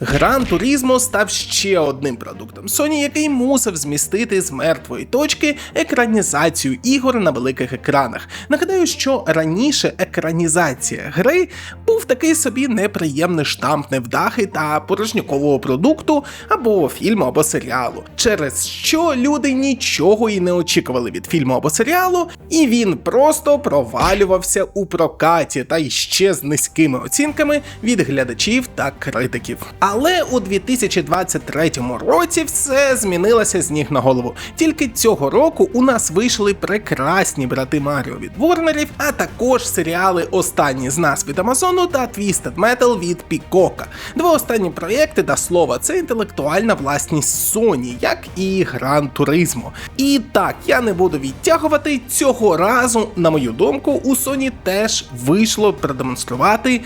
Гран Турізмо став ще одним продуктом Sony, який мусив змістити з мертвої точки екранізацію ігор на великих екранах. Нагадаю, що раніше екранізація гри був такий собі неприємний штамп невдахи та порожнікового продукту або фільму або серіалу, через що люди нічого і не очікували від фільму або серіалу, і він просто провалювався у прокаті та іще з низькими оцінками від глядачів та критиків. Але у 2023 році все змінилося з ніг на голову. Тільки цього року у нас вийшли прекрасні брати Маріо від Ворнерів, а також серіали Останні з нас від Амазону та Twisted Metal від Пікока. Два останні проєкти, до слова, це інтелектуальна власність Sony, як і Gran Turismo. І так, я не буду відтягувати цього разу, на мою думку, у Sony теж вийшло продемонструвати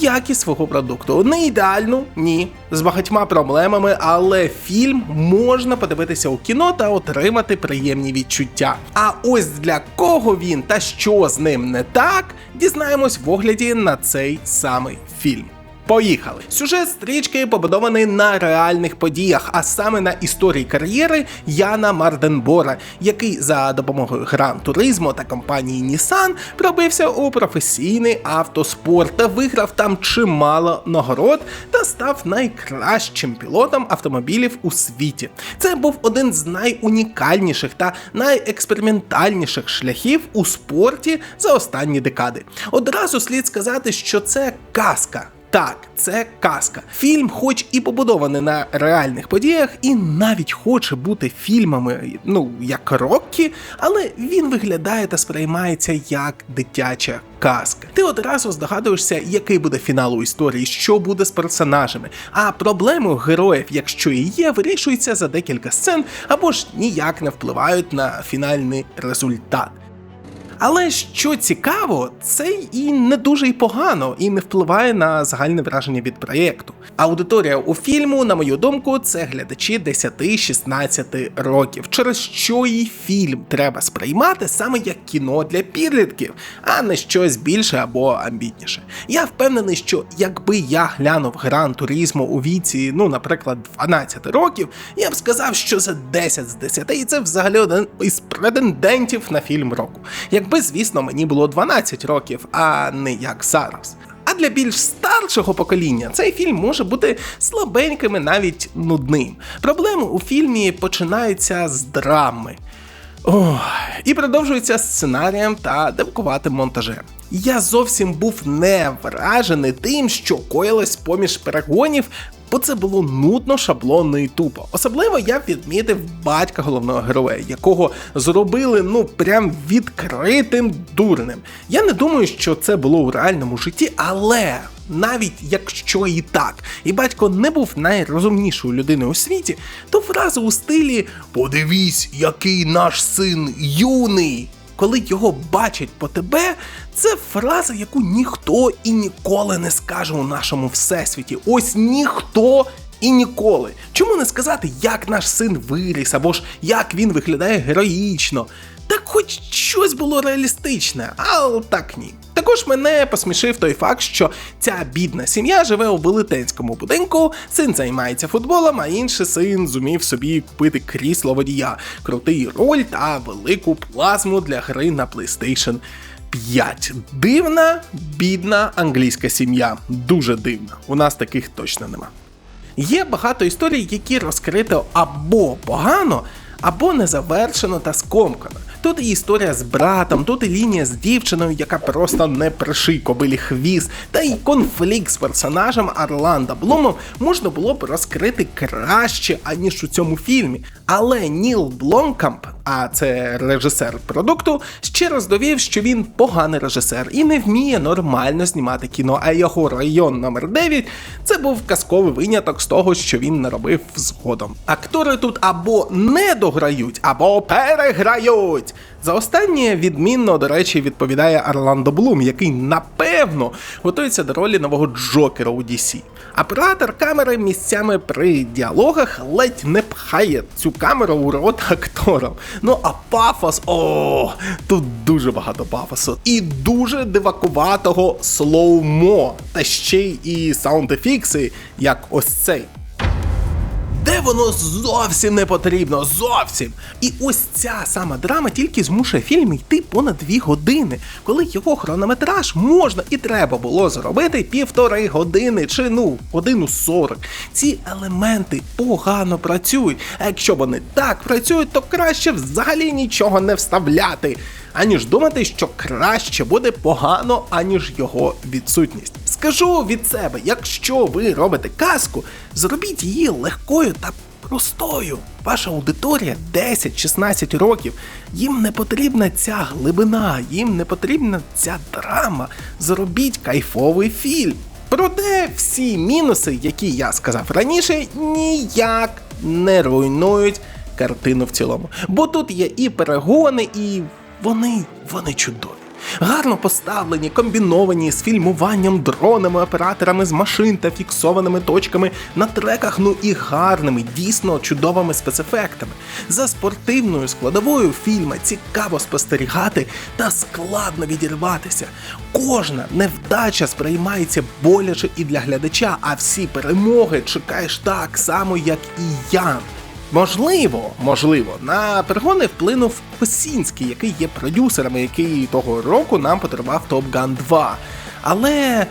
якість свого продукту. Не ідеальну, ні, з багатьма проблемами, але фільм можна подивитися у кіно та отримати приємні відчуття. А ось для кого він та що з ним не так, дізнаємось в огляді на цей самий фільм. Поїхали. Сюжет стрічки побудований на реальних подіях, а саме на історії кар'єри Яна Марденбора, який за допомогою Гран Туризмо та компанії Nissan пробився у професійний автоспорт та виграв там чимало нагород та став найкращим пілотом автомобілів у світі. Це був один з найунікальніших та найекспериментальніших шляхів у спорті за останні декади. Одразу слід сказати, що це казка. Так, це казка. Фільм, хоч і побудований на реальних подіях, і навіть хоче бути фільмами, ну як Роккі, але він виглядає та сприймається як дитяча казка. Ти одразу здогадуєшся, який буде фінал у історії, що буде з персонажами. А проблеми героїв, якщо і є, вирішуються за декілька сцен або ж ніяк не впливають на фінальний результат. Але що цікаво, це і не дуже й погано, і не впливає на загальне враження від проєкту. Аудиторія у фільму, на мою думку, це глядачі 10-16 років, через що і фільм треба сприймати саме як кіно для підлітків, а не щось більше або амбітніше. Я впевнений, що якби я глянув гран туризму у віці, ну, наприклад, 12 років, я б сказав, що це 10 з 10, і це взагалі один із претендентів на фільм року. Якби, звісно, мені було 12 років, а не як зараз. А для більш старшого покоління цей фільм може бути слабеньким і навіть нудним. Проблеми у фільмі починаються з драми. Ох, і продовжується сценарієм та девкуватим монтажем. Я зовсім був не вражений тим, що коїлось поміж перегонів, бо це було нудно, шаблонно і тупо. Особливо я відмітив батька головного героя, якого зробили ну прям відкритим дурнем. Я не думаю, що це було у реальному житті, але. Навіть якщо і так, і батько не був найрозумнішою людиною у світі, то фраза у стилі Подивись, який наш син юний. Коли його бачать по тебе, це фраза, яку ніхто і ніколи не скаже у нашому всесвіті. Ось ніхто і ніколи. Чому не сказати, як наш син виріс, або ж як він виглядає героїчно? Так хоч щось було реалістичне, але так ні. Також мене посмішив той факт, що ця бідна сім'я живе у велетенському будинку, син займається футболом, а інший син зумів собі купити крісло водія, крутий роль та велику плазму для гри на PlayStation 5. Дивна, бідна англійська сім'я. Дуже дивна. У нас таких точно нема. Є багато історій, які розкрито або погано, або незавершено та скомкано. Тут і історія з братом, тут і лінія з дівчиною, яка просто не приший кобилі хвіст, та й конфлікт з персонажем Орландо Блумом можна було б розкрити краще, аніж у цьому фільмі. Але Ніл Блонкамп, а це режисер продукту, ще раз довів, що він поганий режисер і не вміє нормально знімати кіно. А його район номер 9 це був казковий виняток з того, що він наробив згодом. Актори тут або не дограють, або переграють. За останнє відмінно, до речі, відповідає Орландо Блум, який напевно готується до ролі нового Джокера у DC. Оператор камери місцями при діалогах ледь не пхає цю камеру у рот акторам. Ну а пафос, о, тут дуже багато пафосу. І дуже дивакуватого слоумо, та ще й і саунд-ефікси, як ось цей. Де воно зовсім не потрібно, зовсім. І ось ця сама драма тільки змушує фільм йти понад дві години, коли його хронометраж можна і треба було зробити півтори години чи ну годину сорок. Ці елементи погано працюють. А якщо вони так працюють, то краще взагалі нічого не вставляти, аніж думати, що краще буде погано, аніж його відсутність. Скажу від себе, якщо ви робите казку, зробіть її легкою та простою. Ваша аудиторія 10-16 років. Їм не потрібна ця глибина, їм не потрібна ця драма. Зробіть кайфовий фільм. Проте всі мінуси, які я сказав раніше, ніяк не руйнують картину в цілому. Бо тут є і перегони, і вони, вони чудові. Гарно поставлені, комбіновані з фільмуванням, дронами, операторами з машин та фіксованими точками на треках, ну і гарними, дійсно чудовими спецефектами. За спортивною складовою фільма цікаво спостерігати та складно відірватися. Кожна невдача сприймається боляче і для глядача, а всі перемоги чекаєш так само, як і я. Можливо, можливо, на перегони вплинув Косінський, який є продюсером, який того року нам подарував Top Gun 2. Але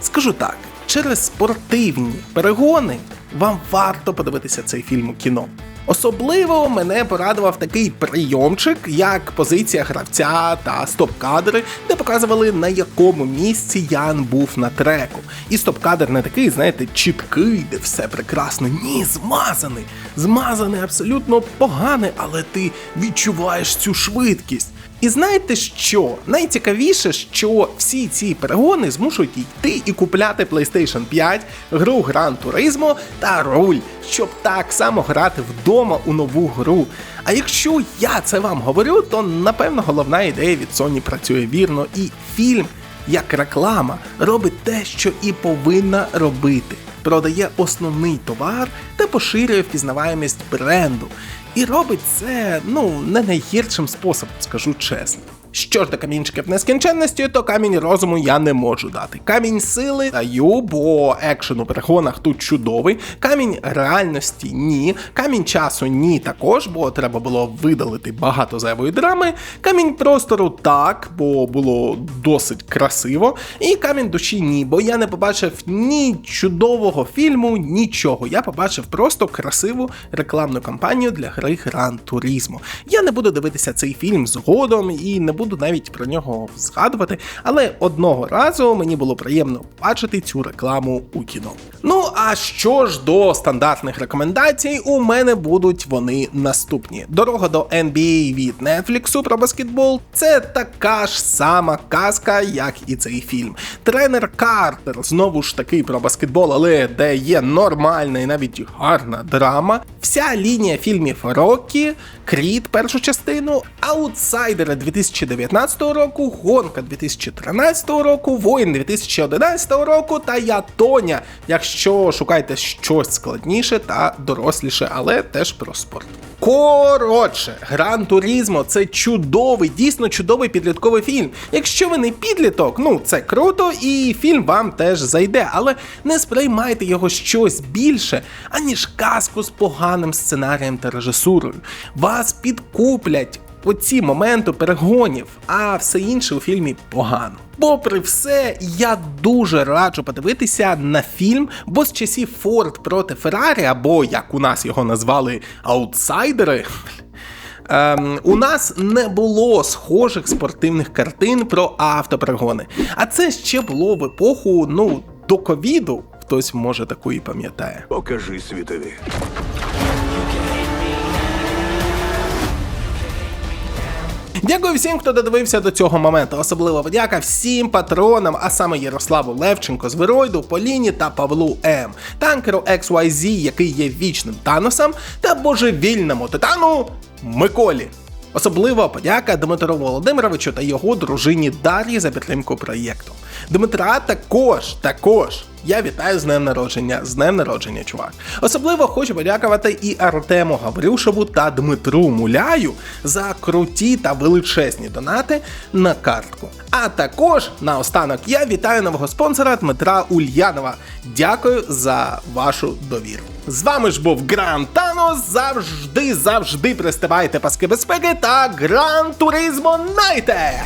скажу так, через спортивні перегони вам варто подивитися цей фільм у кіно. Особливо мене порадував такий прийомчик, як позиція гравця та стоп-кадри, де показували на якому місці Ян був на треку. І стоп-кадр не такий, знаєте, чіткий, де все прекрасно. Ні, змазаний. Змазаний абсолютно поганий, але ти відчуваєш цю швидкість. І знаєте що? Найцікавіше, що всі ці перегони змушують йти і купляти PlayStation 5, гру Gran Turismo та руль, щоб так само грати вдома у нову гру. А якщо я це вам говорю, то напевно головна ідея від Sony працює вірно, і фільм, як реклама, робить те, що і повинна робити. Продає основний товар та поширює впізнаваємість бренду. І робить це ну не найгіршим способом, скажу чесно. Що ж до камінчиків нескінченності, то камінь розуму я не можу дати. Камінь сили даю, бо екшен у перегонах тут чудовий. Камінь реальності ні. Камінь часу ні також, бо треба було видалити багато зайвої драми. Камінь простору так, бо було досить красиво. І камінь душі ні, бо я не побачив ні чудового фільму, нічого. Я побачив просто красиву рекламну кампанію для гри Gran Turismo. Я не буду дивитися цей фільм згодом і не буду навіть про нього згадувати, але одного разу мені було приємно бачити цю рекламу у кіно. Ну а що ж до стандартних рекомендацій, у мене будуть вони наступні: дорога до NBA від Netflix про баскетбол це така ж сама казка, як і цей фільм. Тренер Картер знову ж таки про баскетбол, але де є нормальна і навіть гарна драма. Вся лінія фільмів Роккі, Кріт, першу частину, Аутсайдери 2019 року, Гонка 2013 року, Воїн 2011 року та Я Тоня, якщо шукаєте щось складніше та доросліше, але теж про спорт. Коротше, Гран Турізмо це чудовий, дійсно чудовий підлітковий фільм. Якщо ви не підліток, ну це круто, і фільм вам теж зайде, але не сприймайте його щось більше, аніж казку з поганим сценарієм та режисурою. Вас підкуплять оці моменти перегонів, а все інше у фільмі погано. Попри все, я дуже раджу подивитися на фільм, бо з часів Форд проти Феррарі, або як у нас його назвали аутсайдери. Ем, у нас не було схожих спортивних картин про автоперегони. А це ще було в епоху ну, до ковіду. Хтось може таку і пам'ятає. Покажи світові. Дякую всім, хто додивився до цього моменту. Особливо подяка всім патронам, а саме Ярославу Левченко, Зверойду, Поліні та Павлу М, танкеру XYZ, який є вічним Таносом, та божевільному титану Миколі. Особливо подяка Дмитру Володимировичу та його дружині Дар'ї за підтримку проєкту. Дмитра також, також. Я вітаю з днем народження, з днем народження, чувак. Особливо хочу подякувати і Артему Гаврюшеву та Дмитру Муляю за круті та величезні донати на картку. А також наостанок я вітаю нового спонсора Дмитра Ульянова. Дякую за вашу довіру. З вами ж був Гран Танос. Завжди, завжди пристивайте паски безпеки та Гран Туризмо Найте!